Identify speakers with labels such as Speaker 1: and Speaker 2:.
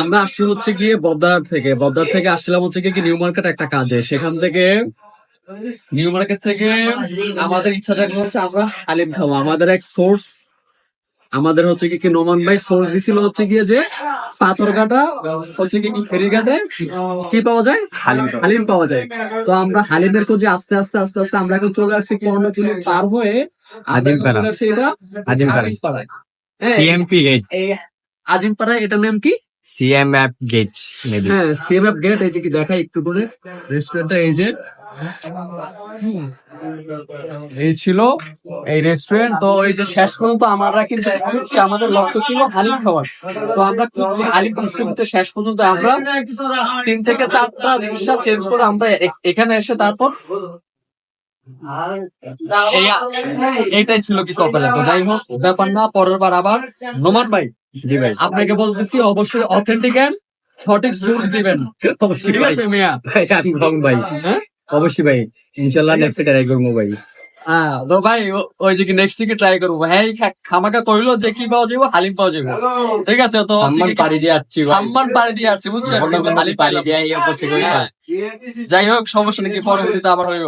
Speaker 1: আমরা আসছি হচ্ছে গিয়ে বদ্দার থেকে। বদ্দার থেকে আসছিলাম হচ্ছে গিয়ে কি নিউ মার্কেট একটা কাজে। সেখান থেকে নিউ মার্কেট থেকে আমাদের ইচ্ছা জাগলো হচ্ছে আমরা হালিম খাব। আমাদের এক সোর্স আমাদের হচ্ছে কি নোমান ভাই সোর্স দিছিল হচ্ছে গিয়ে যে পাথরঘাটা হচ্ছে কি ফেরিঘাটে কি পাওয়া যায়? হালিম হালিম পাওয়া যায়। তো আমরা হালিমের খোঁজে আস্তে আস্তে আস্তে আস্তে আমরা এখন চলে আসছি কর্ণফুলি পার হয়ে
Speaker 2: আজিমপাড়া।
Speaker 1: চলে আসছি এটা
Speaker 2: আজিমপাড়া।
Speaker 1: হ্যাঁ, এই আজিমপাড়া এটার নাম কি?
Speaker 2: সিএমএফ গেট
Speaker 1: হ্যাঁ সিএমএফ গেট এই যে কি দেখাই একটু করে। রেস্টুরেন্টটা এই যে। এই ছিল এই রেস্টুরেন্ট তো এই যে শেষ পর্যন্ত আমরা কিন্তু খুঁজছি আমাদের লক্ষ্য ছিল হালিম খাওয়ার। তো আমরা খুঁজছি হালিম খুঁজতে খুঁজতে শেষ পর্যন্ত আমরা তিন থেকে চারটা রিক্সা চেঞ্জ করে আমরা এখানে এসে তারপর এই- এইটাই ছিল কি কপালে তো যাই হোক ব্যাপার না পরের বার আবার। নোমান ভাই
Speaker 2: জি ভাই।
Speaker 1: আপনাকে বলতেছি অবশ্যই অথেন্টিক এন্ড সঠিক সুর দিবেন।
Speaker 2: অবশ্যই
Speaker 1: ঠিক
Speaker 2: ভাই।
Speaker 1: আছে মিয়া?
Speaker 2: ভাই আমি রং ভাই।
Speaker 1: হ্যাঁ?
Speaker 2: অবশ্যই ভাই। ইনশাল্লাহ নেক্সট ট্রাই করব ভাই।
Speaker 1: হ্যাঁ তো ভাই ওই যে কি নেক্সট উইকে ট্রাই করব হ্যাঁ খামাকা কইলো যে কি পাওয়া যাব হালিম পাওয়া যাব ঠিক আছে তো
Speaker 2: সম্মান পাড়ি দিয়ে আসছি ভাই।
Speaker 1: সম্মান পাড়ি দিয়ে আসছি বুঝছেন?
Speaker 2: হালিম পাড়ি দিয়ে। থেকে
Speaker 1: যাই হোক সমস্যা নাকি পরবর্তীতে আবার হইব।